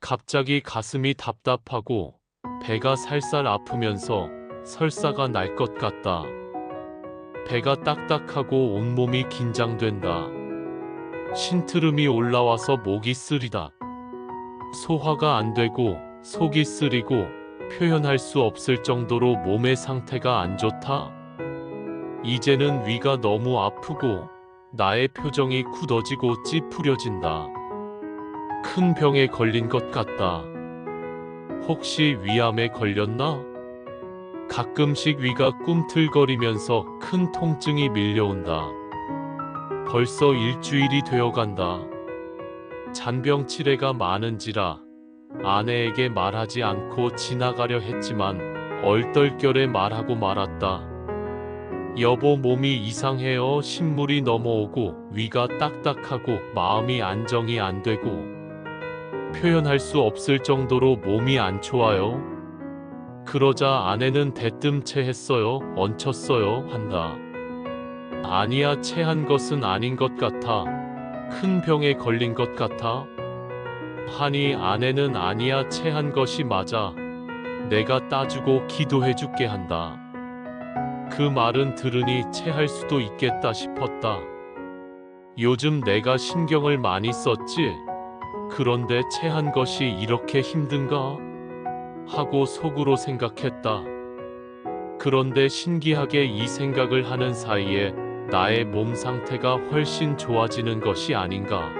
갑자기 가슴이 답답하고 배가 살살 아프면서 설사가 날 것 같다. 배가 딱딱하고 온몸이 긴장된다. 신트름이 올라와서 목이 쓰리다. 소화가 안 되고 속이 쓰리고 표현할 수 없을 정도로 몸의 상태가 안 좋다. 이제는 위가 너무 아프고 나의 표정이 굳어지고 찌푸려진다. 큰 병에 걸린 것 같다. 혹시 위암에 걸렸나? 가끔씩 위가 꿈틀거리면서 큰 통증이 밀려온다. 벌써 일주일이 되어 간다. 잔병 치레가 많은지라 아내에게 말하지 않고 지나가려 했지만 얼떨결에 말하고 말았다. 여보 몸이 이상해요. 신물이 넘어오고 위가 딱딱하고 마음이 안정이 안 되고 표현할 수 없을 정도로 몸이 안 좋아요. 그러자 아내는 대뜸 체했어요. 얹혔어요. 한다. 아니야, 체한 것은 아닌 것 같아. 큰 병에 걸린 것 같아. 하니 아내는 아니야, 체한 것이 맞아. 내가 따주고 기도해 줄게 한다. 그 말은 들으니 체할 수도 있겠다 싶었다. 요즘 내가 신경을 많이 썼지? 그런데 체한 것이 이렇게 힘든가? 하고 속으로 생각했다. 그런데 신기하게 이 생각을 하는 사이에 나의 몸 상태가 훨씬 좋아지는 것이 아닌가.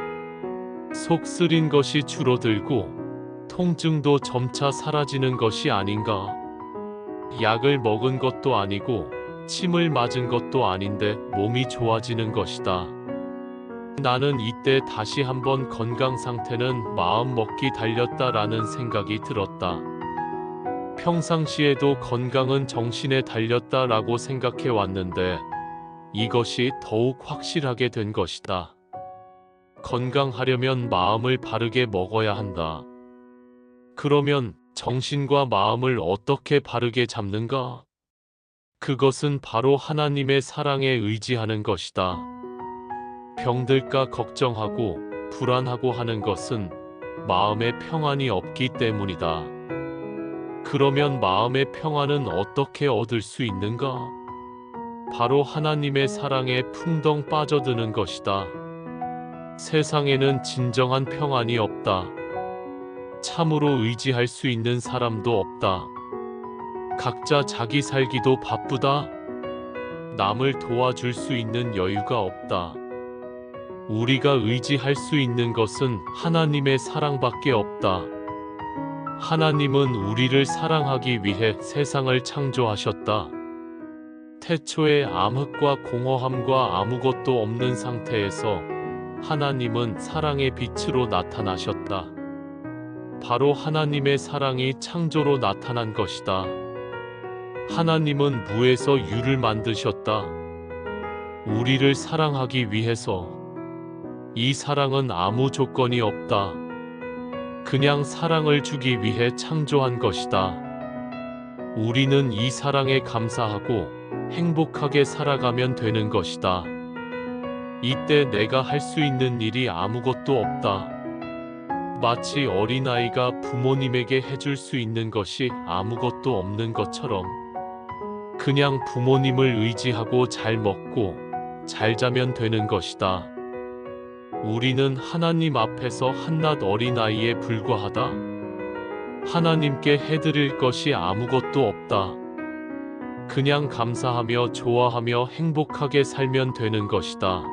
속 쓰린 것이 줄어들고 통증도 점차 사라지는 것이 아닌가. 약을 먹은 것도 아니고 침을 맞은 것도 아닌데 몸이 좋아지는 것이다. 나는 이때 다시 한번 건강 상태는 마음 먹기 달렸다라는 생각이 들었다. 평상시에도 건강은 정신에 달렸다라고 생각해 왔는데 이것이 더욱 확실하게 된 것이다. 건강하려면 마음을 바르게 먹어야 한다. 그러면 정신과 마음을 어떻게 바르게 잡는가? 그것은 바로 하나님의 사랑에 의지하는 것이다. 병들까 걱정하고 불안하고 하는 것은 마음의 평안이 없기 때문이다. 그러면 마음의 평안은 어떻게 얻을 수 있는가? 바로 하나님의 사랑에 풍덩 빠져드는 것이다. 세상에는 진정한 평안이 없다. 참으로 의지할 수 있는 사람도 없다. 각자 자기 살기도 바쁘다. 남을 도와줄 수 있는 여유가 없다. 우리가 의지할 수 있는 것은 하나님의 사랑밖에 없다. 하나님은 우리를 사랑하기 위해 세상을 창조하셨다. 태초에 암흑과 공허함과 아무것도 없는 상태에서 하나님은 사랑의 빛으로 나타나셨다. 바로 하나님의 사랑이 창조로 나타난 것이다. 하나님은 무에서 유를 만드셨다. 우리를 사랑하기 위해서 이 사랑은 아무 조건이 없다. 그냥 사랑을 주기 위해 창조한 것이다. 우리는 이 사랑에 감사하고 행복하게 살아가면 되는 것이다. 이때 내가 할 수 있는 일이 아무것도 없다. 마치 어린아이가 부모님에게 해줄 수 있는 것이 아무것도 없는 것처럼 그냥 부모님을 의지하고 잘 먹고 잘 자면 되는 것이다. 우리는 하나님 앞에서 한낱 어린아이에 불과하다. 하나님께 해드릴 것이 아무것도 없다. 그냥 감사하며 좋아하며 행복하게 살면 되는 것이다.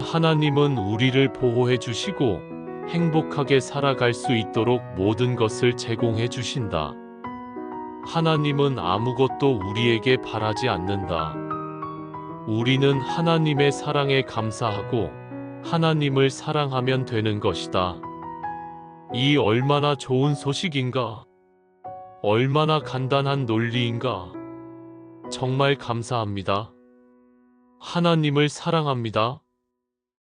하나님은 우리를 보호해 주시고 행복하게 살아갈 수 있도록 모든 것을 제공해 주신다. 하나님은 아무것도 우리에게 바라지 않는다. 우리는 하나님의 사랑에 감사하고 하나님을 사랑하면 되는 것이다. 이 얼마나 좋은 소식인가? 얼마나 간단한 논리인가? 정말 감사합니다. 하나님을 사랑합니다.